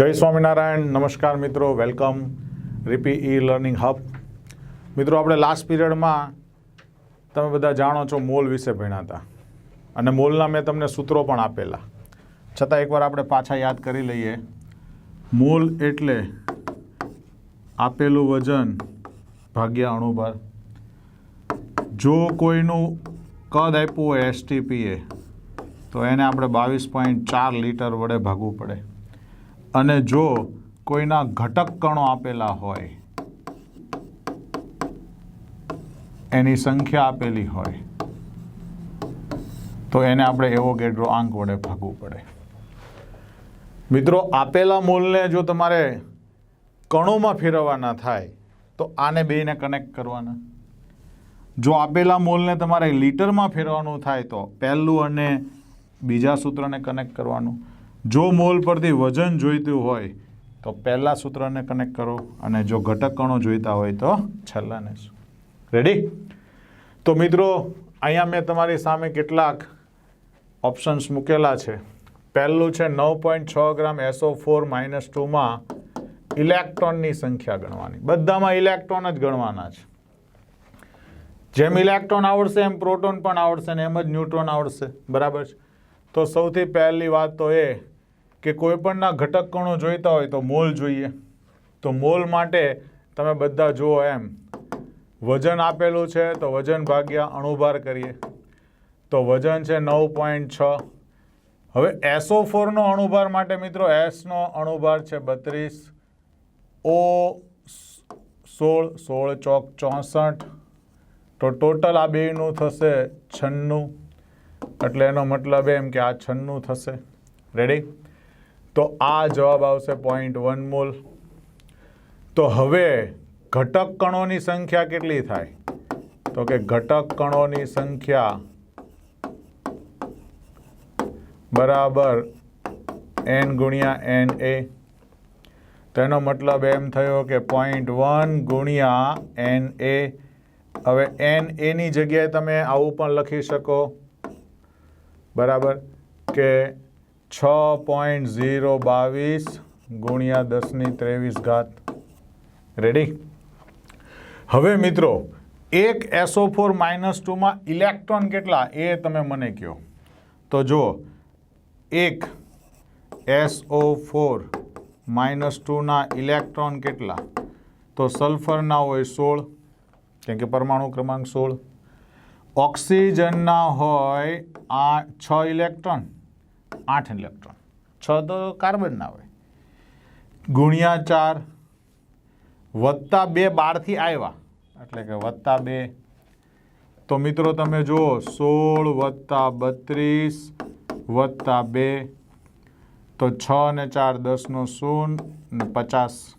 જય સ્વામિનારાયણ, નમસ્કાર મિત્રો, વેલકમ. રીપી ઈ લર્નિંગ હબ. મિત્રો, આપણે લાસ્ટ પીરિયડમાં તમે બધા જાણો છો મોલ વિશે ભણ્યા હતા. અને મોલના મેં તમને સૂત્રો પણ આપેલા. છતાં એકવાર આપણે પાછા યાદ કરી લઈએ. મોલ એટલે આપેલું વજન ભાગ્યા અણુભાર જો કોઈનું કદ આપ્યું હોય એસટીપીએ તો એને આપણે બાવીસ પોઈન્ટ ચાર લીટર વડે ભાગવું પડે. અને જો કોઈના ઘટક કણો આપેલા હોય, એની સંખ્યા આપેલી હોય, તો એને આપણે એવો ગેડરો આંક વડે ભાગવું પડે. મિત્રો, આપેલા મૂલને જો તમારે કણોમાં ફેરવવાના થાય, તો આને બેને કનેક્ટ કરવાના. જો આપેલા મોલને તમારે લીટરમાં ફેરવાનું થાય, તો પહેલું અને બીજા સૂત્રને કનેક્ટ કરવાનું. જો મોલ પરથી વજન જોઈતું હોય, તો પહેલા સૂત્રને કનેક્ટ કરો અને જો ઘટક કણો જોઈતા હોય, તો છેલ્લાને રેડી તો મિત્રો, અહીંયા મેં તમારી સામે કેટલાક ઓપ્શન્સ મૂકેલા છે. પહેલું છે નવ પોઈન્ટ છ ગ્રામ એસઓ ફોર માઇનસ ટુમાં ઇલેક્ટ્રોનની સંખ્યા ગણવાની. બધામાં ઇલેક્ટ્રોન જ ગણવાના છે. જેમ ઇલેક્ટ્રોન આવડશે, એમ પ્રોટોન પણ આવડશે ને એમ જ ન્યુટ્રોન આવડશે. બરાબર છે? તો સૌથી પહેલી વાત તો એ કે કોઈપણના ઘટક કણો જોઈતા હોય તો મોલ જોઈએ. તો મોલ માટે તમે બધા જુઓ એમ. વજન આપેલું છે તો વજન ભાગ્યા અણુભાર કરીએ. તો વજન છે નવ પોઈન્ટ છ. હવે એસો ફોરનો અણુભાર માટે મિત્રો, એસનો અણુભાર છે બત્રીસ. ઓ સોળ સોળ ચોક ચોસઠ. તો ટોટલ આ બેનું થશે છન્નું. એટલે એનો મતલબ એમ કે આ છન્નું થશે. રેડી તો આ જવાબ આવશે પોઈન્ટ વન મોલ તો હવે ઘટક કણોની સંખ્યા કેટલી થાય? તો કે ઘટક કણોની સંખ્યા બરાબર એન ગુણ્યા એન એ તેનો મતલબ એમ થયો કે પોઈન્ટ વન ગુણ્યા એન એ હવે એન એની જગ્યાએ તમે આવું પણ લખી શકો. બરાબર? કે છ પોઈન્ટ ઝીરો બાવીસ ગુણ્યા દસની ત્રેવીસ ઘાત. રેડી હવે મિત્રો, એક એસો ફોર માઇનસ ટુમાં ઇલેક્ટ્રોન કેટલા? એ તમે મને કહો. તો જુઓ, એક એસઓ ફોર માઇનસ ટુના ઇલેક્ટ્રોન કેટલા? તો સલ્ફરના હોય સોળ, કેમ કે પરમાણુ ક્રમાંક સોળ. ઓક્સિજનના હોય આ છ ઇલેક્ટ્રોન આઠ ઇલેક્ટ્રોન. છ તો કાર્બનના હોય. ગુણ્યા ચાર વત્તા બે બારથી આવ્યા એટલે કે વત્તા બે. તો મિત્રો તમે જુઓ, સોળ વત્તા બત્રીસ વત્તા બે. તો છ ને ચાર દસનો શૂન ને પચાસ.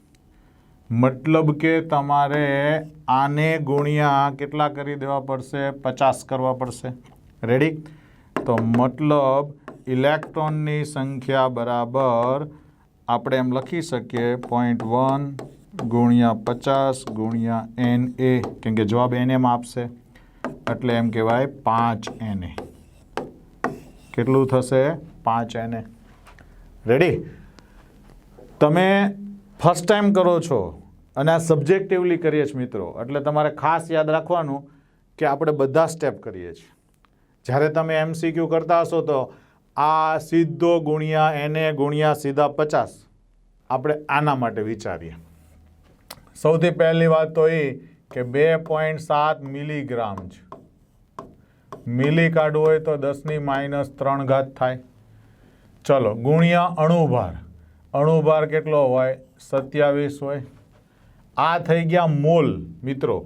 મતલબ કે તમારે આને ગુણ્યા કેટલા કરી દેવા પડશે? પચાસ કરવા પડશે. રેડી તો મતલબ ઇલેક્ટ્રોનની સંખ્યા બરાબર આપણે એમ લખી શકીએ પોઈન્ટ વન ગુણ્યા પચાસ ગુણ્યા એન એ કેમ કે જવાબ એને એમ આપશે. એટલે એમ કહેવાય પાંચ એને કેટલું થશે? પાંચ એને રેડી તમે ફર્સ્ટ ટાઈમ કરો છો અને આ સબ્જેક્ટિવલી કરીએ છીએ મિત્રો. એટલે તમારે ખાસ યાદ રાખવાનું કે આપણે બધા સ્ટેપ કરીએ છીએ. જ્યારે તમે એમસીક્યુ કરતા હશો તો આ સીધો ગુણ્યા એને ગુણ્યા સીધા પચાસ. આપણે આના માટે વિચારીએ. સૌથી પહેલી વાત તો એ કે બે પોઈન્ટ સાત મિલીગ્રામ છે મિલી કાઢવું હોય તો દસની માઇનસ ત્રણ ઘાત થાય. ચલો, ગુણ્યા અણુભાર. અણુભાર કેટલો હોય? સત્યાવીસ હોય. આ થઈ ગયા મોલ, મિત્રો.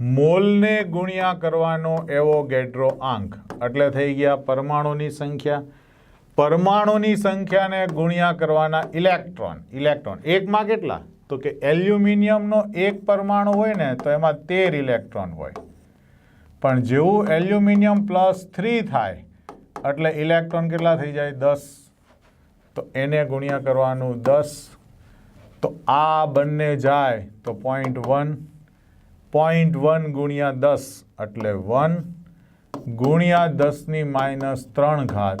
મોલને ગુણ્યા કરવાનો એવો ગેડ્રો આંક એટલે થઈ ગયા પરમાણુની સંખ્યા. પરમાણુની સંખ્યાને ગુણ્યા કરવાના ઇલેક્ટ્રોન. ઇલેક્ટ્રોન. એકમાં કેટલા? તો કે એલ્યુમિનિયમનો એક પરમાણુ હોય ને, તો એમાં તેર ઇલેક્ટ્રોન હોય. પણ જેવું એલ્યુમિનિયમ પ્લસ થ્રી થાય, એટલે ઇલેક્ટ્રોન કેટલા થઈ જાય? દસ. તો એને ગુણ્યા કરવાનું દસ. તો આ બંને જાય તો પોઈન્ટ વન પોઈન્ટ વન ગુણ્યા દસ એટલે વન ગુણ્યા દસની માઇનસ ત્રણ ઘાત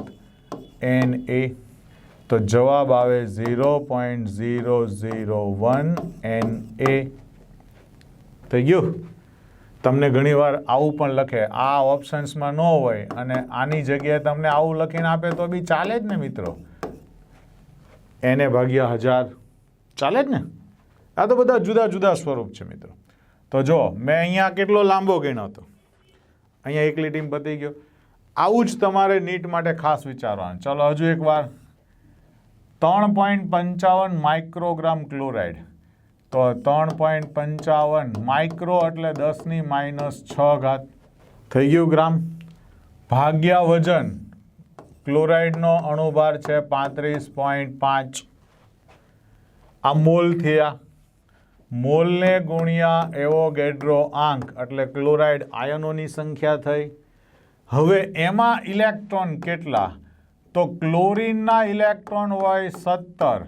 એન એ. તો જવાબ આવે zero point zero zero one N A. થઈ ગયું? તમને ઘણીવાર આવું પણ લખે. આ ઓપ્શન્સમાં ન હોય અને આની જગ્યાએ તમને આવું લખીને આપે તો બી ચાલે જ ને મિત્રો. એને ભાગ્યા હજાર. ચાલે જ ને? આ તો બધા જુદા જુદા સ્વરૂપ છે મિત્રો. તો જો, મેં અહીંયા કેટલો લાંબો ગણ્યો હતો? અહીંયા એકલી ટીમ પતી ગયો. આવું જ તમારે નીટ માટે ખાસ વિચારવાનું. ચલો, હજુ એકવાર. ત્રણ પોઈન્ટ પંચાવન માઇક્રોગ્રામ ક્લોરાઇડ. તો ત્રણ પોઈન્ટ પંચાવન માઇક્રો એટલે દસની માઇનસ છ ઘાત. થઈ ગયું ગ્રામ. ભાગ્યા વજન ક્લોરાઇડનો અણુભાર છે પાંત્રીસ પોઈન્ટ પાંચ. આ મોલ થયા. મોલને ગુણ્યા એવોગેડ્રો આંક એટલે ક્લોરાઇડ આયનોની સંખ્યા થઈ. હવે એમાં ઇલેક્ટ્રોન કેટલા? તો ક્લોરીનના ઇલેક્ટ્રોન હોય સત્તર.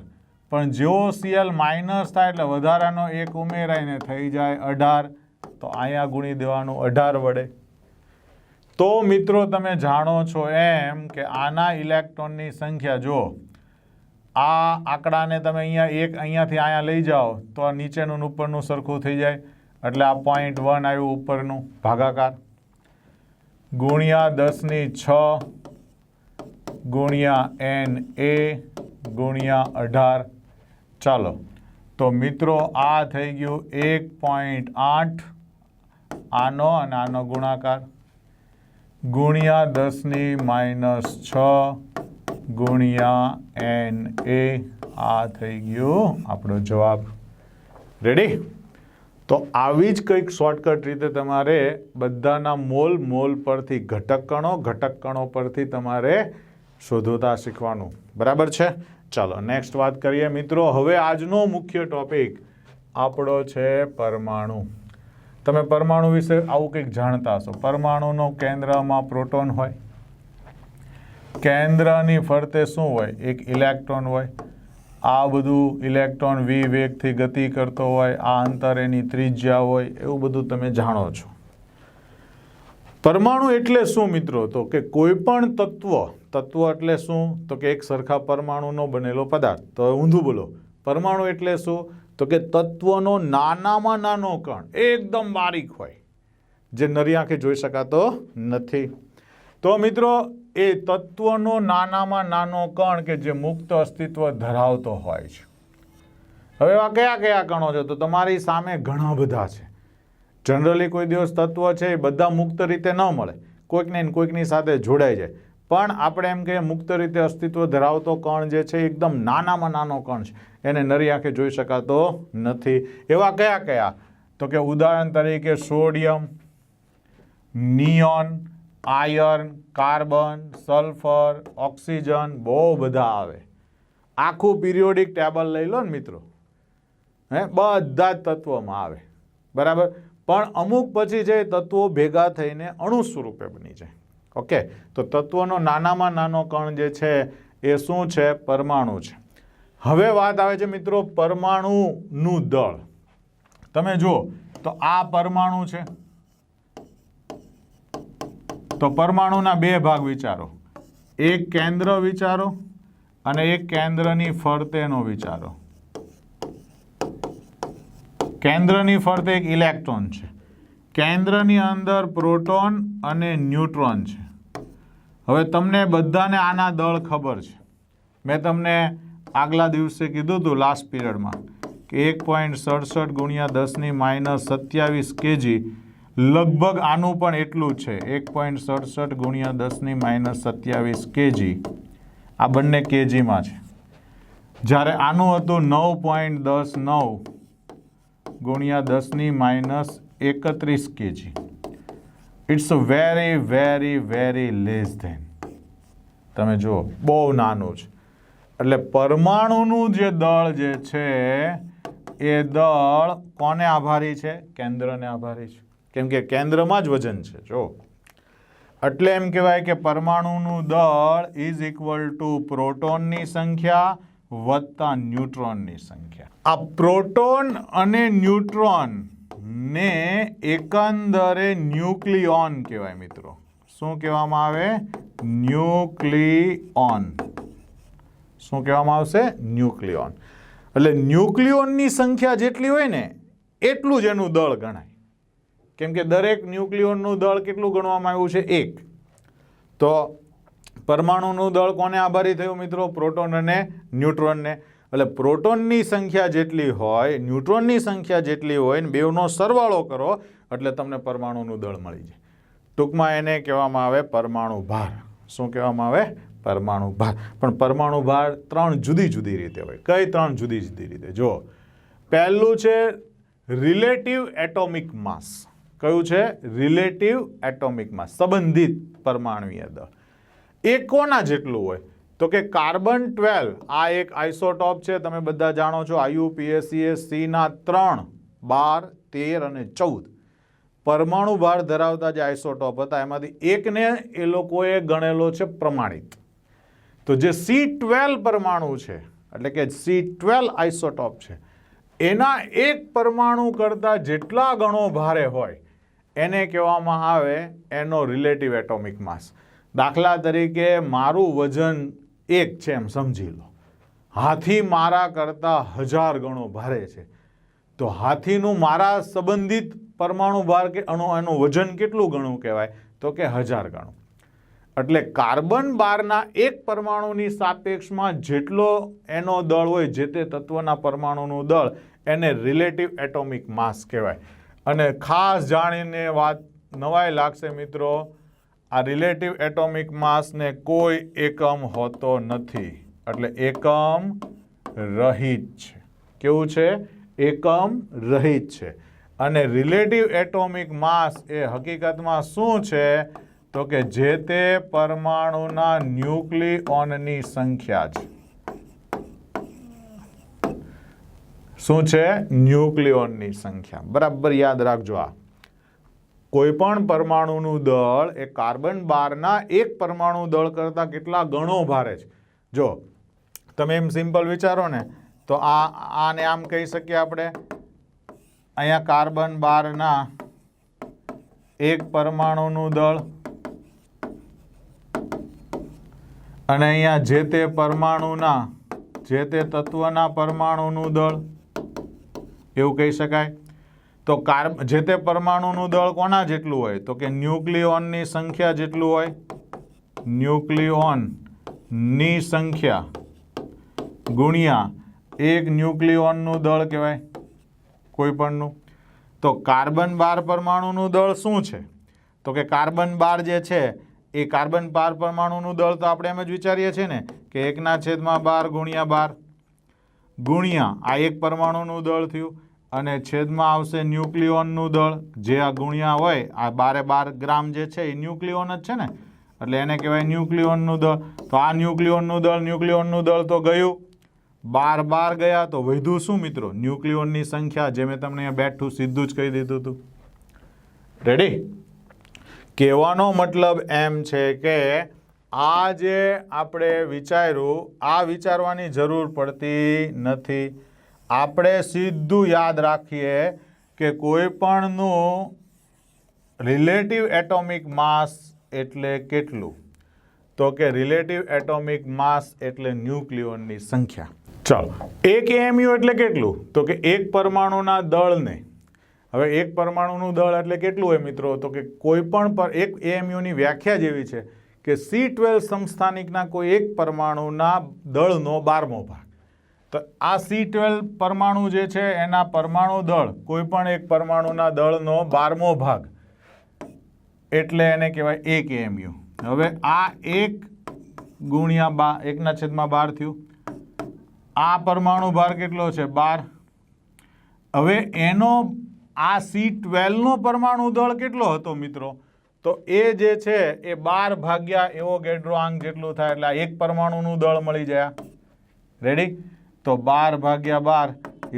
પણ જેવો સીએલ માઇનસ થાય એટલે વધારાનો એક ઉમેરાઈને થઈ જાય અઢાર. તો અહીંયા ગુણી દેવાનું અઢાર વડે. તો મિત્રો તમે જાણો છો એમ કે આના ઇલેક્ટ્રોનની સંખ્યા જો આ આંકડાને તમે અહીંયા એક અહીંયાથી અહીંયા લઈ જાઓ તો આ નીચેનું ઉપરનું સરખું થઈ જાય. એટલે આ પોઈન્ટ વન આવ્યું ઉપરનું ભાગાકાર. ગુણ્યા દસની છ, ગુણ્યા એન એ ગુણ્યા અઢાર. ચાલો, તો મિત્રો આ થઈ ગયું એક પોઈન્ટ આઠ, આનો અને આનો ગુણાકાર. ગુણ્યા દસની માઇનસ છ, ગુણ્યા એન એ આ થઈ ગયું. આપણો જવાબ રેડી તો આવી જ કંઈક શોર્ટકટ રીતે તમારે બધાના મોલ મોલ પરથી ઘટક કણો ઘટક કણો પરથી તમારે શોધોતા શીખવાનું. બરાબર છે? ચાલો નેક્સ્ટ વાત કરીએ. મિત્રો, હવે આજનો મુખ્ય ટોપિક આપણો છે પરમાણુ. તમે પરમાણુ વિશે આવું કંઈક જાણતા હશો. પરમાણુનો કેન્દ્રમાં પ્રોટોન હોય કેન્દ્રની ફરતે શું હોય? એક ઇલેક્ટ્રોન હોય. આ બધું ઇલેક્ટ્રોન વી વેગથી ગતિ કરતો હોય. આ અંતર એની ત્રિજ્યા હોય. એવું બધું તમે જાણો છો. પરમાણુ એટલે શું મિત્રો? તો કે કોઈ પણ તત્વ તત્વ એટલે શું? તો કે એક સરખા પરમાણુનો બનેલો પદાર્થ. તો ઊંધું બોલો. પરમાણુ એટલે શું? તો કે તત્વનો નાનામાં નાનો કણ એકદમ બારીક હોય. જે નરી આંખે જોઈ શકાતો નથી. તો મિત્રો એ તત્વનો નાનામાં નાનો કણ કે જે મુક્ત અસ્તિત્વ ધરાવતો હોય છે. હવે એવા કયા કયા કણો છે? તો તમારી સામે ઘણા બધા છે. જનરલી કોઈ દિવસ તત્વ છે એ બધા મુક્ત રીતે ન મળે. કોઈકને કોઈકની સાથે જોડાઈ જાય. પણ આપણે એમ કહીએ મુક્ત રીતે અસ્તિત્વ ધરાવતો કણ જે છે એકદમ નાનામાં નાનો કણ છે. એને નરી આંખે જોઈ શકાતો નથી. એવા કયા કયા? તો કે ઉદાહરણ તરીકે sodium, neon iron, carbon, sulphur, oxygen બહુ બધા આવે. આખું પિરિયોડિક ટેબલ લઈ લો ને મિત્રો. હે, બધા જ તત્વોમાં આવે. બરાબર? પણ અમુક પછી છે તત્વો ભેગા થઈને અણુ સ્વરૂપે બની જાય. ઓકે? તો તત્વનો નાનામાં નાનો કણ જે છે એ શું છે? પરમાણુ છે. હવે વાત આવે છે મિત્રો પરમાણુનું દળ. તમે જુઓ, તો આ પરમાણુ છે. તો પરમાણુના બે ભાગ વિચારો. એક કેન્દ્ર વિચારો અને એક કેન્દ્રની ફરતેનો વિચારો. કેન્દ્રની ફરતે એક ઇલેક્ટ્રોન છે. કેન્દ્રની અંદર પ્રોટોન અને ન્યુટ્રોન છે. હવે તમને બધાને આના દળ ખબર છે. મેં તમને આગલા દિવસે કીધું હતું લાસ્ટ પીરિયડમાં કે એક પોઈન્ટ સડસઠ ગુણ્યા દસની માઇનસ સત્યાવીસ કેજી લગભગ આનું પણ એટલું છે. એક પોઈન્ટ સડસઠ ગુણ્યા દસની માઇનસ સત્યાવીસ કેજી આ બંને કેજીમાં છે. જ્યારે આનું હતું નવ પોઈન્ટ દસ નવ ગુણ્યા દસની માઇનસ એકત્રીસ kg it's very very very less than તમે જુઓ, બહુ નાનું છે. એટલે પરમાણુનું જે દળ જે છે, એ દળ કોને આભારી છે? કેન્દ્રને આભારી છે. કેમ કે કેન્દ્રમાં જ વજન છે, જો. એટલે એમ કહેવાય કે પરમાણુનું દળ ઇઝ ઇક્વલ ટુ પ્રોટોનની સંખ્યા વત્તા ન્યુટ્રોનની સંખ્યા. આ પ્રોટોન અને ન્યુટ્રોન ને એકંદરે ન્યુક્લિયોન કહેવાય મિત્રો. શું કહેવામાં આવે? ન્યુક્લિઓન. શું કહેવામાં આવશે? ન્યુક્લિયોન એટલે ન્યુક્લિયોનની સંખ્યા જેટલી હોય ને, એટલું જ એનું દળ ગણાય. કેમ કે દરેક ન્યુક્લિયોનનું દળ કેટલું ગણવામાં આવ્યું છે? એક. તો પરમાણુનું દળ કોને આભારી થયું મિત્રો? પ્રોટોન અને ન્યુટ્રોનને. એટલે પ્રોટોનની સંખ્યા જેટલી હોય, ન્યુટ્રોનની સંખ્યા જેટલી હોય ને બેવનો સરવાળો કરો, એટલે તમને પરમાણુનું દળ મળી જાય. ટૂંકમાં એને કહેવામાં આવે પરમાણુ ભાર. શું કહેવામાં આવે? પરમાણુ ભાર. પણ પરમાણુ ભાર ત્રણ જુદી જુદી રીતે હોય. કઈ ત્રણ જુદી જુદી રીતે? જો પહેલું છે રિલેટિવ એટોમિક માસ કયું છે? રિલેટિવ એટોમિકમાં સંબંધિત પરમાણુય દળ એ કોના જેટલું હોય? તો કે કાર્બન ટ્વેલ્વ, આ એક આઇસોટોપ છે, તમે બધા જાણો છો આયુપીએસસીએસ સીના ત્રણ, બાર, તેર અને ચૌદ. પરમાણુ ભાર ધરાવતા જે આઇસોટોપ હતા, એમાંથી એકને એ લોકોએ ગણેલો છે પ્રમાણિત. તો જે સી ટ્વેલ્વ પરમાણુ છે, એટલે કે સી ટ્વેલ્વ આઇસોટોપ છે, એના એક પરમાણુ કરતાં જેટલા ગણો ભારે હોય એને કહેવામાં આવે એનો રિલેટિવ એટોમિક માસ દાખલા તરીકે મારું વજન એક છે એમ સમજી લો. હાથી મારા કરતાં હજાર ગણો ભારે છે. તો હાથીનું મારા સંબંધિત પરમાણુ ભાર કે અણુ, એનું વજન કેટલું ગણું કહેવાય? તો કે હજાર ગણું. એટલે કાર્બન બારના એક પરમાણુની સાપેક્ષમાં જેટલો એનો દળ હોય, જે તે તત્વના પરમાણુનું દળ, એને રિલેટિવ એટોમિક માસ કહેવાય. અને ખાસ જાણીને વાત નવાઈ લાગશે મિત્રો, આ રિલેટિવ એટોમિક માસને કોઈ એકમ હોતો નથી. એટલે એકમ રહિત છે. કેવું છે? એકમ રહિત છે. અને રિલેટિવ એટોમિક માસ એ હકીકતમાં શું છે? તો કે જે તે પરમાણુના ન્યુક્લિઓનની સંખ્યા છે. શું છે? ન્યુક્લિયોનની સંખ્યા. બરાબર યાદ રાખજો આ. કોઈ પણ પરમાણુનું દળ એ કાર્બન બારના એક પરમાણુ દળ કરતાં કેટલા ગણો ભારે છે? જો, તમે એમ સિમ્પલ વિચારો ને, તો આ, આને આમ કહી શકીએ આપણે. અહીંયા કાર્બન બારના એક પરમાણુનું દળ અને અહીંયા જે તે પરમાણુના, જે તે તત્વના પરમાણુનું દળ એવું કહી શકાય? તો કાર્બ જે તે પરમાણુનું દળ કોના જેટલું હોય? તો કે ન્યુક્લિયોનની સંખ્યા જેટલું હોય? ન્યુક્લિયોનની સંખ્યા ગુણ્યા એક ન્યુક્લિયોનનું દળ કહેવાય, કોઈ પણનું. તો કાર્બન બાર પરમાણુનું દળ શું છે? તો કે કાર્બન બાર જે છે, એ કાર્બન બાર પરમાણુનું દળ તો આપણે એમ જ વિચારીએ છીએ ને, કે એકના છેદમાં બાર ગુણ્યા બાર. ગુણ્યા આ એક પરમાણુનું દળ થયું અને છેદમાં આવશે ન્યુક્લિયોનનું દળ. જે આ ગુણ્યા હોય, આ બારે બાર ગ્રામ જે છે, એ ન્યુક્લિયોન જ છે ને? એટલે એને કહેવાય ન્યુક્લિયોનનું દળ. તો આ ન્યુક્લિયોનનું દળ ન્યુક્લિયોનનું દળ તો ગયું? બાર બાર ગયા તો વધુ શું મિત્રો? ન્યુક્લિયોનની સંખ્યા, જે મેં તમને અહીંયા બેઠું સીધું જ કહી દીધું હતું. રેડી કહેવાનો મતલબ એમ છે કે આ જે આપણે વિચાર્યું, આ વિચારવાની જરૂર પડતી નથી. આપણે સીધું યાદ રાખીએ કે કોઈપણનું રિલેટિવ એટોમિક માસ એટલે કેટલું? તો કે રિલેટિવ એટોમિક માસ એટલે ન્યુક્લિયોનની સંખ્યા. ચાલો, એક એમયુ એટલે કેટલું? તો કે એક પરમાણુના દળને. હવે એક પરમાણુનું દળ એટલે કેટલું હોય મિત્રો? તો કે કોઈ પણ પર, એક એએમયુની વ્યાખ્યા જેવી છે. કે સી ટ્વેલ્વ સંસ્થાનિકના કોઈ એક પરમાણુના દળનો બારમો ભાગ. તો આ સી ટ્વેલ્વ પરમાણુ જે છે, એના પરમાણુ દળ, કોઈ પણ એક પરમાણુના દળનો બારમો ભાગ. એટલે એને કહેવાય એક એમયુ હવે આ એક ગુણ્યા બા એકના છેદમાં બાર થયું. આ પરમાણુ ભાર કેટલો છે? બાર. હવે એનો આ સી ટ્વેલ્વનો પરમાણુ દળ કેટલો હતો મિત્રો? તો એ જે છે, એ બાર ભાગ્યા એવો ગેડ્રોઆંક જેટલું થાય એટલે એક પરમાણુનું દળ મળી જાય. રેડી તો બાર ભાગ્યા બાર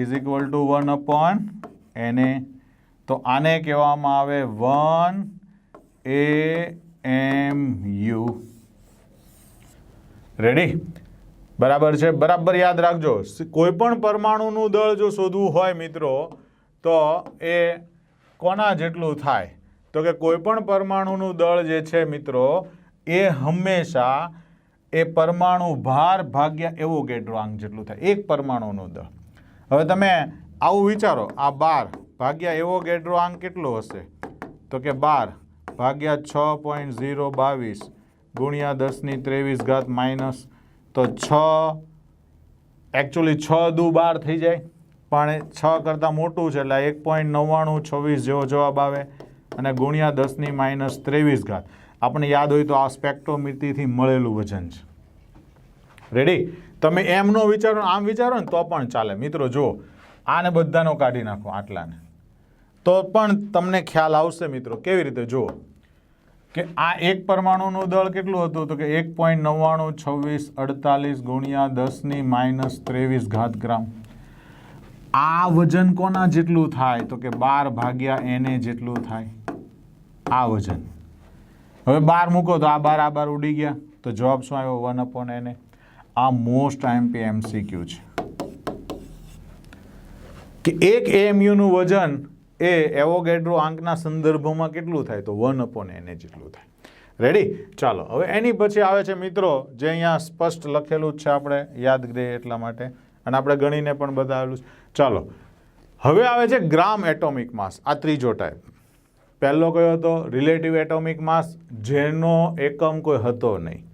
is equal to one upon એને તો આને કહેવામાં આવે one A M U ready બરાબર છે? બરાબર યાદ રાખજો. કોઈ પણ પરમાણુનું દળ જો શોધવું હોય મિત્રો, તો એ કોના જેટલું થાય? તો કે કોઈપણ પરમાણુનું દળ જે છે મિત્રો, એ હંમેશા એ પરમાણુ ભાર ભાગ્યા એવોગેડ્રો આંક જેટલું થાય. એક પરમાણુનું દળ. હવે તમે આવું વિચારો, આ બાર ભાગ્યા એવોગેડ્રો આંક કેટલો હશે? તો કે બાર ભાગ્યા છ પોઈન્ટ ઝીરો બાવીસ ગુણ્યા દસની ત્રેવીસ ઘાત માઇનસ તો છ એકચ્યુઅલી છ દુ બાર થઈ જાય. પણ છ કરતાં મોટું છે, એટલે એક પોઈન્ટ નવ્વાણું છવ્વીસ જેવો જવાબ આવે. અને ગુણ્યા દસની માઇનસ ત્રેવીસ ઘાત. આપણને યાદ હોય તો આ સ્પેક્ટ્રોમિતીથી મળેલું વજન છે. રેડી તમે એમનો વિચારો, આમ વિચારો ને તો પણ ચાલે. મિત્રો જો આને બધાનો કાઢી નાખો, આટલાને. તો પણ તમને ખ્યાલ આવશે, મિત્રો, કેવી રીતે? જુઓ, કે આ એક પરમાણુનું દળ કેટલું હતું? તો કે એક પોઈન્ટ નવ્વાણું, છવ્વીસ, અડતાલીસ ગુણ્યા દસની માઇનસ ત્રેવીસ ઘાત ગ્રામ. આ વજન કોના જેટલું થાય? તો કે બાર ભાગ્યા એને જેટલું થાય. આ વજન. હવે બાર મૂકો તો આ બાર આ બાર ઉડી ગયા. તો જવાબ શું આવ્યો? વન અપોન એને આ મોસ્ટ આઈએમપી એમસીક્યુ છે. કે એક એએમયુનું વજન એ એવોગેડ્રો આંકના સંદર્ભમાં કેટલું થાય? તો વન અપોન એને જેટલું થાય. રેડી ચાલો. હવે એની પછી આવે છે મિત્રો, જે અહીંયા સ્પષ્ટ લખેલું જ છે આપણે, યાદ રહે એટલા માટે. અને આપણે ગણીને પણ બતાવેલું છે. ચાલો, હવે આવે છે ગ્રામ એટોમિક માસ, આ ત્રીજો ટાઈપ પહેલો કયો હતો? રિલેટિવ એટોમિક માસ, જેનો એકમ કોઈ હતો નહીં.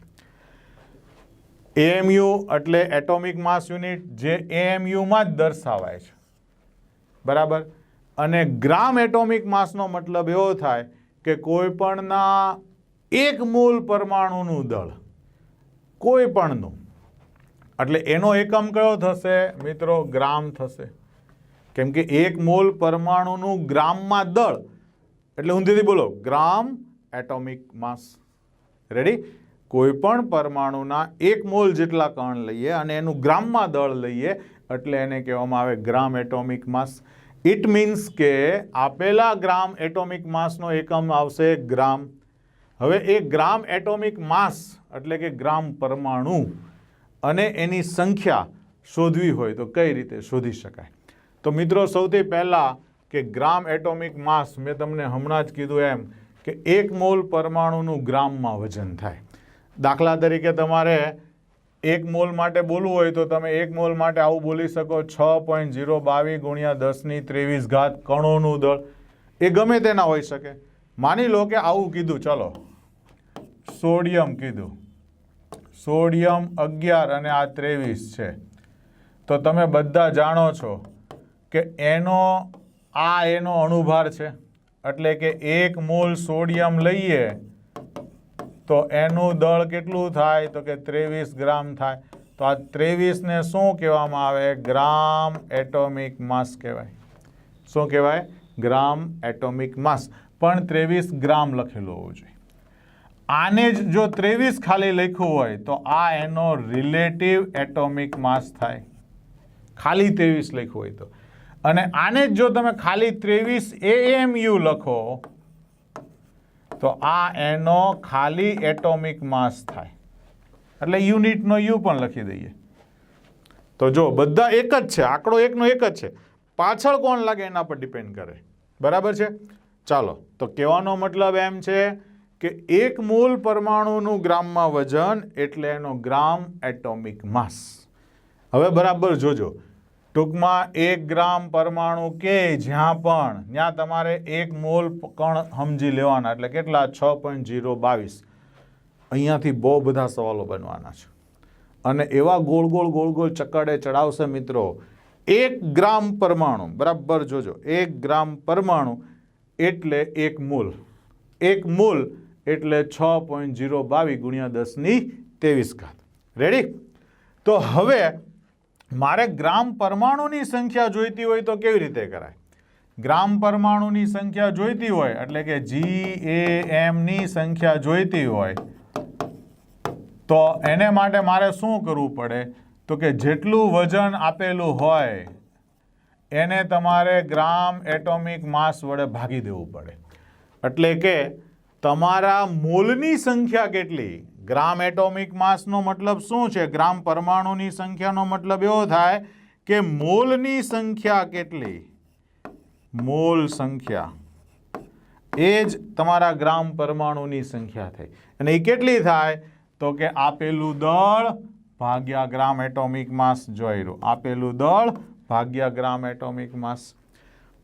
એએમયુ એટલે એટોમિક માસ યુનિટ, જે એએમયુમાં જ દર્શાવાય છે. બરાબર? અને ગ્રામ એટોમિક માસનો મતલબ એવો થાય કે કોઈપણના એક મૂળ પરમાણુનું દળ કોઈ પણનું એટલે એનો એકમ કયો થશે? મિત્રો, ગ્રામ થશે. કેમ કે એક મોલ પરમાણુનું ગ્રામમાં દળ. એટલે ઊંધીથી બોલો, ગ્રામ એટોમિક માસ. રેડી કોઈપણ પરમાણુના એક મોલ જેટલા કણ લઈએ અને એનું ગ્રામમાં દળ લઈએ, એટલે એને કહેવામાં આવે gram atomic mass. It means કે આપેલા ગ્રામ એટોમિક માસનો એકમ આવશે ગ્રામ. હવે એ ગ્રામ એટોમિક માસ, એટલે કે ગ્રામ પરમાણુ અને એની સંખ્યા શોધવી હોય તો કઈ રીતે શોધી શકાય? તો મિત્રો, સૌથી પહેલાં કે ગ્રામ એટોમિક માસ, મેં તમને હમણાં જ કીધું એમ કે એક મોલ પરમાણુનું ગ્રામમાં વજન થાય. દાખલા તરીકે તમારે એક મોલ માટે બોલવું હોય તો તમે એક મોલ માટે આવું બોલી શકો, છ પોઈન્ટ ઝીરો બાવીસ ગુણ્યા દસની ત્રેવીસ ઘાત કણોનું દળ. એ ગમે તેના હોઈ શકે. માની લો કે આવું કીધું, ચલો. સોડિયમ કીધું. સોડિયમ અગિયાર અને આ ત્રેવીસ છે. તો તમે બધા જાણો છો કે એનો, આ એનો અણુભાર છે. એટલે કે એક મોલ સોડિયમ લઈએ તો એનું દળ કેટલું થાય? તો કે ત્રેવીસ ગ્રામ થાય. તો આ ત્રેવીસને શું કહેવામાં આવે? ગ્રામ એટોમિક માસ કહેવાય. શું કહેવાય? Gram atomic mass. પણ ત્રેવીસ ગ્રામ લખેલું હોવું જોઈએ. આને જ જો ત્રેવીસ ખાલી લખ્યું હોય, તો આ એનો રિલેટિવ એટોમિક માસ થાય. ખાલી ત્રેવીસ લખ્યું હોય તો. અને આને જ જો તમે ખાલી ત્રેવીસ એએમયુ લખો, તો આ એનો ખાલી એટોમિક માસ થાય. એટલે યુનિટનો યુ પણ લખી દઈએ. તો જો, બધા એક જ છે, આંકડો એકનો એક જ છે. પાછળ કોણ લાગે એના પર ડિપેન્ડ કરે. બરાબર છે? ચાલો, તો કહેવાનો મતલબ એમ છે કે એક મોલ પરમાણુનું ગ્રામમાં વજન એટલે એનો ગ્રામ એટોમિક માસ. હવે બરાબર જોજો. ટૂંકમાં એક ગ્રામ પરમાણુ કે જ્યાં પણ, ત્યાં તમારે એક મોલ કણ સમજી લેવાના એટલે કેટલા? છ પોઈન્ટ જીરો બાવીસ. અહીંયાથી બહુ બધા સવાલો બનવાના છે. અને એવા ગોળ ગોળ ગોળ ગોળ ચકડે ચડાવશે મિત્રો. એક ગ્રામ પરમાણુ, બરાબર જોજો. એક ગ્રામ પરમાણુ એટલે એક મૂલ. એક મૂલ એટલે છ પોઈન્ટ જીરો બાવીસ ગુણ્યા દસની ત્રેવીસ ઘાત. રેડી તો હવે મારે ગ્રામ પરમાણુની સંખ્યા જોઈતી હોય તો કેવી રીતે કરાય? ગ્રામ પરમાણુની સંખ્યા જોઈતી હોય, એટલે કે જી એ એમની સંખ્યા જોઈતી હોય, તો એને માટે મારે શું કરવું પડે? તો કે જેટલું વજન આપેલું હોય, એને તમારે ગ્રામ એટોમિક માસ વડે ભાગી દેવું પડે. એટલે કે તમારા મોલની સંખ્યા કેટલી? ગ્રામ એટોમિક માસનો મતલબ શું છે? ગ્રામ પરમાણુની સંખ્યાનો મતલબ એવો થાય કે મોલની સંખ્યા કેટલી? મોલ સંખ્યા. એ જ તમારા ગ્રામ પરમાણુની સંખ્યા થઈ. અને એ કેટલી થાય? તો કે આપેલું દળ ભાગ્યા ગ્રામ એટોમિક માસ જોઈ રહ્યું આપેલું દળ ભાગ્યા ગ્રામ એટોમિક માસ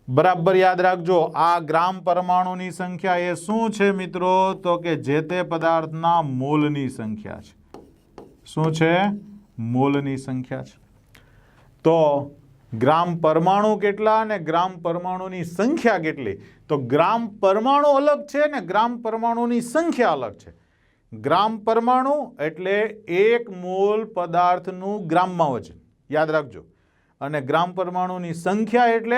બરાબર યાદ રાખજો, આ ગ્રામ પરમાણુની સંખ્યા એ શું છે મિત્રો? તો કે જે તે પદાર્થના મોલની સંખ્યા છે. શું છે? મોલની સંખ્યા છે. તો ગ્રામ પરમાણુ કેટલા અને ગ્રામ પરમાણુની સંખ્યા કેટલી? તો ગ્રામ પરમાણુ અલગ છે ને ગ્રામ પરમાણુની સંખ્યા અલગ છે. ગ્રામ પરમાણુ એટલે એક મોલ પદાર્થનું ગ્રામમાં વજન. યાદ રાખજો. અને ગ્રામ પરમાણુની સંખ્યા એટલે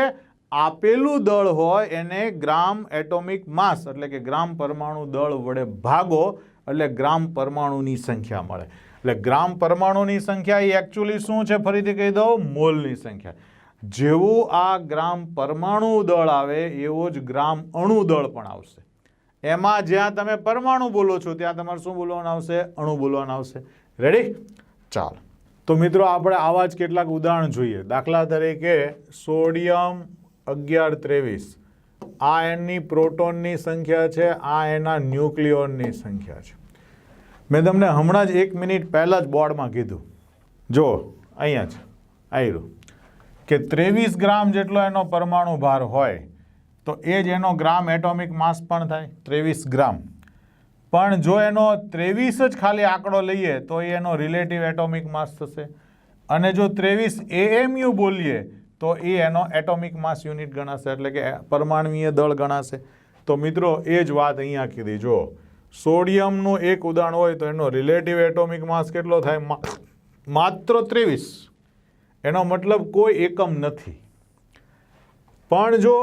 આપેલું દળ હોય એને ગ્રામ એટોમિક માસ, એટલે કે ગ્રામ પરમાણુ દળ વડે ભાગો, એટલે ગ્રામ પરમાણુની સંખ્યા મળે. એટલે ગ્રામ પરમાણુની સંખ્યા એ એકચ્યુઅલી શું છે? ફરીથી કહી દઉં, મોલની સંખ્યા. જેવું આ ગ્રામ પરમાણુ દળ આવે, એવો જ ગ્રામ અણુ દળ પણ આવશે. એમાં જ્યાં તમે પરમાણુ બોલો છો, ત્યાં તમારે શું બોલવાનું આવશે? અણુ બોલવાનું આવશે. રેડી ચાલો. તો મિત્રો, આપણે આવા જ કેટલાક ઉદાહરણ જોઈએ. દાખલા તરીકે સોડિયમ અગિયાર ત્રેવીસ. આ એની પ્રોટોનની સંખ્યા છે, આ એના ન્યુક્લિયોનની સંખ્યા છે. મેં તમને હમણાં જ એક મિનિટ પહેલાં જ બોર્ડમાં કીધું. જો, અહીંયા છે આવ્યું કે ત્રેવીસ ગ્રામ જેટલો એનો પરમાણુ ભાર હોય, તો એ જ એનો ગ્રામ એટોમિક માસ પણ થાય, ત્રેવીસ ગ્રામ. પણ જો એનો ત્રેવીસ જ ખાલી આંકડો લઈએ, તો એનો રિલેટિવ એટોમિક માસ થશે. અને જો ત્રેવીસ એએમયુ બોલીએ તો એ એનો એટોમિક માસ યુનિટ ગણાશે, એટલે કે પરમાણુય દળ ગણાશે. તો મિત્રો, એ જ વાત અહીંયા કીધી, જો. સોડિયમનું એક ઉદાહરણ હોય તો એનો રિલેટિવ એટોમિક માસ કેટલો થાય? માત્ર ત્રેવીસ. એનો મતલબ કોઈ એકમ નથી. પણ જો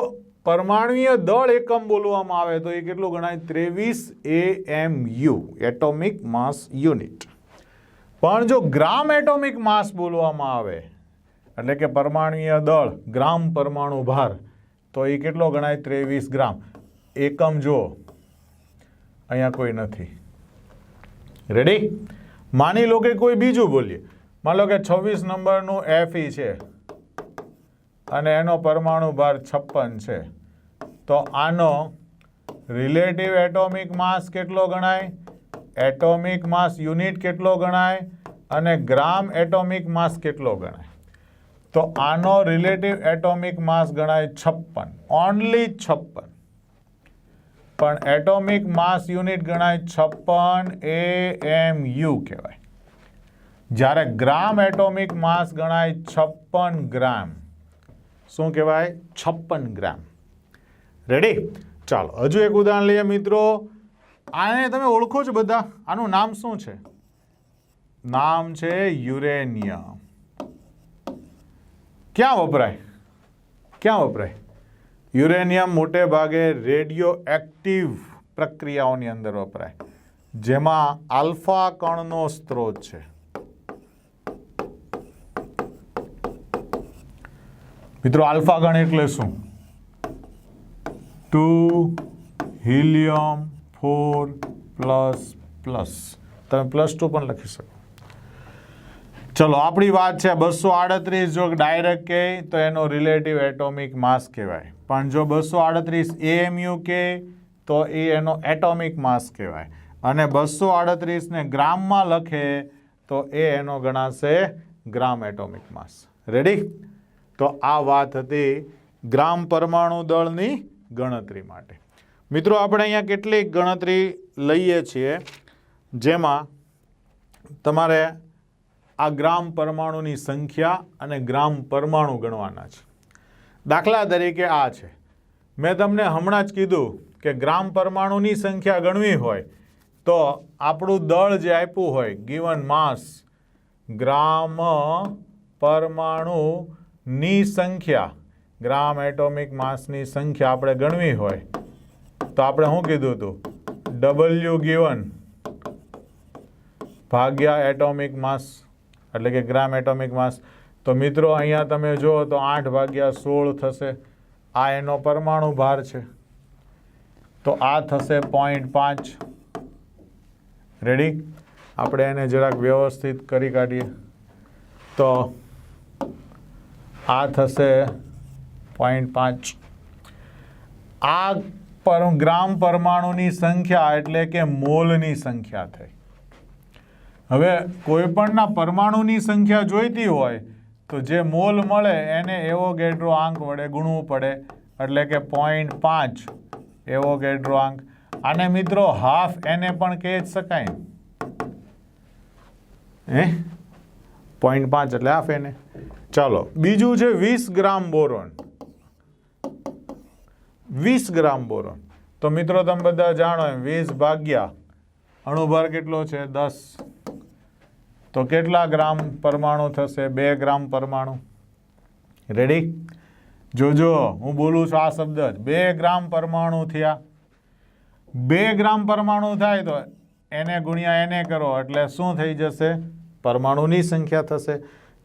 પરમાણુય દળ એકમ બોલવામાં આવે તો એ કેટલું ગણાય? ત્રેવીસ A M U atomic mass unit. પણ જો ગ્રામ એટોમિક માસ બોલવામાં આવે એટલે કે પરમાણુય દળ, ગ્રામ પરમાણુ ભાર. તો એ કેટલો ગણાય? ત્રેવીસ ગ્રામ. એકમ જો અહીંયા કોઈ નથી. રેડી માની લો કે કોઈ બીજું બોલીએ. માની લો કે છવ્વીસ નંબરનું એફઈ છે. અને એનો પરમાણુ ભાર છપ્પન છે. તો આનો રિલેટિવ એટોમિક માસ કેટલો ગણાય? એટોમિક માસ યુનિટ કેટલો ગણાય? અને ગ્રામ એટોમિક માસ કેટલો ગણાય? તો આનો રિલેટિવ એટોમિક માસ ગણાય છપ્પન. ઓનલી છપ્પન. પણ એટોમિક માસ યુનિટ ગણાય છપ્પન એ એમ યુ કહેવાય. જ્યારે ગ્રામ એટોમિક માસ ગણાય છપ્પન ગ્રામ. શું કહેવાય? છપ્પન ગ્રામ. રેડી ચાલો, હજુ એક ઉદાહરણ લઈએ મિત્રો. આને તમે ઓળખો છો બધા? આનું નામ શું છે? નામ છે યુરેનિયમ. ક્યાં વપરાય? ક્યાં વપરાય? યુરેનિયમ મોટે ભાગે રેડિયો એક્ટિવ પ્રક્રિયાઓની અંદર વપરાય. જેમાં આલ્ફા કણનો સ્ત્રોત છે. મિત્રો, આલ્ફા કણ એટલે શું? Two helium four plus plus. તમે પ્લસ ટુ પણ લખી શકો. ચલો, આપણી વાત છે બસો આડત્રીસ. જો ડાયરેક્ટ કહે તો એનો રિલેટિવ એટોમિક માસ કહેવાય. પણ જો બસો આડત્રીસ એએમયુ કહે તો એ એનો એટોમિક માસ કહેવાય. અને બસો આડત્રીસને ગ્રામમાં લખે તો એ એનો ગણાશે ગ્રામ એટોમિક માસ રેડી તો આ વાત હતી ગ્રામ પરમાણુ દળની ગણતરી માટે. મિત્રો, આપણે અહીંયા કેટલીક ગણતરી લઈએ છીએ જેમાં તમારે આ ગ્રામ પરમાણુની સંખ્યા અને ગ્રામ પરમાણુ ગણવાના છે. દાખલા તરીકે આ છે. મેં તમને હમણાં જ કીધું કે ગ્રામ પરમાણુની સંખ્યા ગણવી હોય તો આપણું દળ જે આપ્યું હોય ગિવન માસ ગ્રામ પરમાણુની સંખ્યા, ગ્રામ એટોમિક માસની સંખ્યા આપણે ગણવી હોય, તો આપણે શું કીધું હતું? ડબલ્યુ ગિવન ભાગ્યા એટોમિક માસ એટલે કે ગ્રામ એટોમિક માસ. તો મિત્રો, અહીંયા તમે જુઓ તો આઠ ભાગ્યા સોળ થશે. આ એનો પરમાણુ ભાર છે. તો આ થશે પોઈન્ટ પાંચ. રેડી આપણે એને જરાક વ્યવસ્થિત કરી કાઢીએ. તો આ થશે પોઈન્ટ પાંચ. આ પર ગ્રામ પરમાણુની સંખ્યા એટલે કે મોલની સંખ્યા થઈ. હવે કોઈપણના પરમાણુની સંખ્યા જોઈતી હોય, તો જે મોલ મળે એને એવોગેડ્રો આંક વડે ગુણવું પડે. એટલે કે પોઈન્ટ પાંચ એવોગેડ્રો આંક. આને મિત્રો હાફ એને પણ કહી જ શકાય. હે? પોઈન્ટ પાંચ એટલે હાફ એને. ચાલો, બીજું છે વીસ ગ્રામ બોરોન. વીસ ગ્રામ બોરોન. તો મિત્રો તમે બધા જાણો એમ, વીસ ભાગ્યા અણુભાર કેટલો છે? દસ. તો કેટલા ગ્રામ પરમાણુ થશે? બે ગ્રામ પરમાણુ. રેડી જોજો, હું બોલું છું આ શબ્દ જ. બે ગ્રામ પરમાણુ થયા. બે ગ્રામ પરમાણુ થાય તો એને ગુણ્યા એને કરો, એટલે શું થઈ જશે? પરમાણુની સંખ્યા થશે.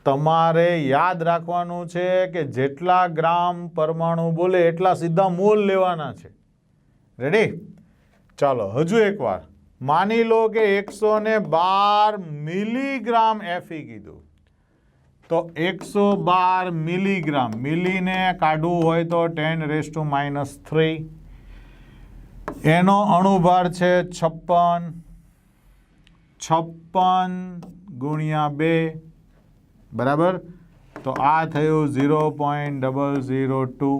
તમારે યાદ રાખવાનું છે કે જેટલા ગ્રામ પરમાણુ બોલે એટલા સીધા મોલ લેવાના છે. રેડી ચાલો, હજુ એકવાર. માની લો કે એકસો ને બાર મિલીગ્રામ એફી કીધું. તો એકસો બાર મિલીગ્રામ, મિલીને કાઢવું હોય તો ten raise to minus three એનો અણુભાર છે છપ્પન. છપ્પન ગુણ્યા બે. બરાબર? તો આ થયું zero point double zero two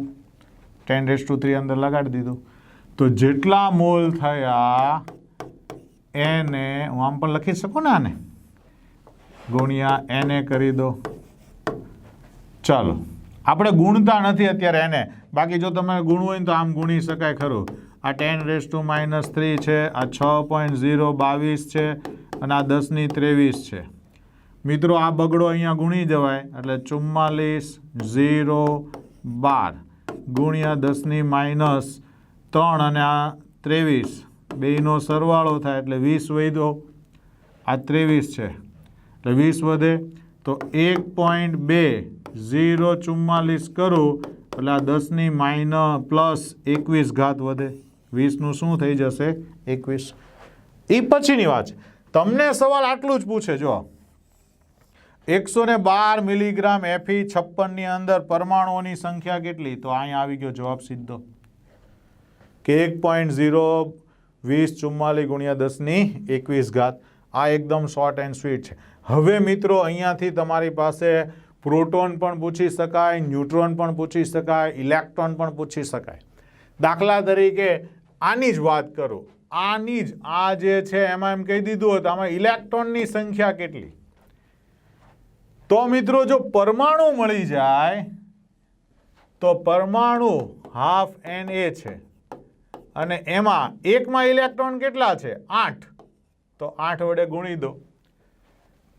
ten raise to three અંદર લગાડી દીધું. તો જેટલા મોલ થયા એને હું આમ પણ લખી શકું ને આને? ગુણ્યા એને કરી દો. ચાલો. આપણે ગુણતા નથી અત્યારે એને. બાકી જો તમે ગુણવું હોય તો આમ ગુણી શકાય ખરું. આ ten raise to minus three છે, આ છ પોઈન્ટ ઝીરો બાવીસ છે, અને આ દસની ત્રેવીસ છે. મિત્રો, આ બગડો અહીંયા ગુણી જવાય, એટલે ચુમ્માલીસ ઝીરો બાર ગુણ્યા દસની માઇનસ ત્રણ અને આ ત્રેવીસ. બેયનો સરવાળો થાય એટલે વીસ વધ્યો આ ત્રેવીસ છે. એટલે વીસ વધે તો એક પોઈન્ટ બે ઝીરો ચુમ્માલીસ કરું એટલે આ દસની માઇન પ્લસ એકવીસ ઘાત વધે. વીસનું શું થઈ જશે? એકવીસ. એ પછીની વાત છે. તમને સવાલ આટલું જ પૂછે જો એકસો ને બાર મિલીગ્રામ એફી છપ્પનની અંદર પરમાણુઓની સંખ્યા કેટલી? તો અહીંયા આવી ગયો જવાબ સીધો. કે એક પોઈન્ટ ઝીરો વીસ, ચુમ્માલીસ ગુણ્યા દસની એકવીસ ઘાત આ એકદમ શોર્ટ એન્ડ સ્વીટ છે. હવે મિત્રો, અહીંયાથી તમારી પાસે પ્રોટોન પણ પૂછી શકાય, ન્યુટ્રોન પણ પૂછી શકાય, ઇલેક્ટ્રોન પણ પૂછી શકાય. દાખલા તરીકે, આની જ વાત કરું. આની જ, આ જે છે, એમાં એમ કહી દીધું હતું, આમાં ઇલેક્ટ્રોનની સંખ્યા કેટલી? તો મિત્રો, જો પરમાણુ મળી જાય, તો પરમાણુ હાફ એન એ છે. અને એમાં એકમાં ઇલેક્ટ્રોન કેટલા છે? આઠ. તો આઠ વડે ગુણી દો.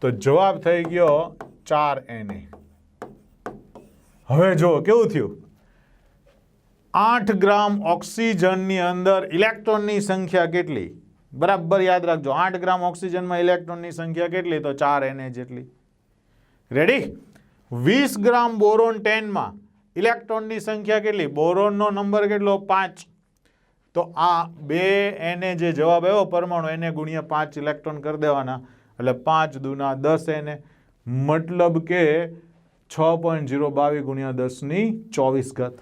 તો જવાબ થઈ ગયો ચાર એને. હવે જો કેવું થયું? આઠ ગ્રામ ઓક્સિજનની અંદર ઇલેક્ટ્રોનની સંખ્યા કેટલી? બરાબર યાદ રાખજો, આઠ ગ્રામ ઓક્સિજનમાં ઇલેક્ટ્રોનની સંખ્યા કેટલી? તો ચાર એને જેટલી. રેડી વીસ ગ્રામ બોરોન ટેનમાં ઇલેક્ટ્રોનની સંખ્યા કેટલી? બોરોનનો નંબર કેટલો? પાંચ. તો આ બે એને જે જવાબ આવ્યો પરમાણુ, એને ગુણ્યા પાંચ ઇલેક્ટ્રોન કરી દેવાના. એટલે પાંચ દુના દસ એને. મતલબ કે છ પોઈન્ટ ઝીરો બાવીસ ગુણ્યા દસની ચોવીસ ગત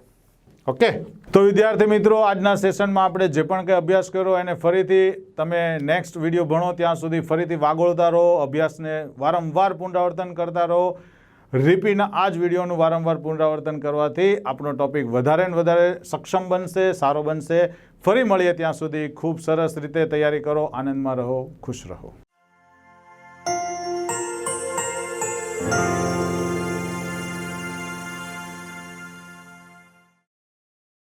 ઓકે? તો વિદ્યાર્થી મિત્રો, આજના સેશનમાં આપણે જે પણ કંઈ અભ્યાસ કર્યો એને ફરીથી તમે નેક્સ્ટ વીડિયો ભણો, ત્યાં સુધી ફરીથી વાગોળતા રહો, અભ્યાસને વારંવાર પુનરાવર્તન કરતા રહો. રિપીટના આ જ વિડીયોનું વારંવાર પુનરાવર્તન કરવાથી આપણો ટોપિક વધારે ને વધારે સક્ષમ બનશે, સારો બનશે. ફરી મળીએ ત્યાં સુધી ખૂબ સરસ રીતે તૈયારી કરો આનંદમાં રહો ખુશ રહો.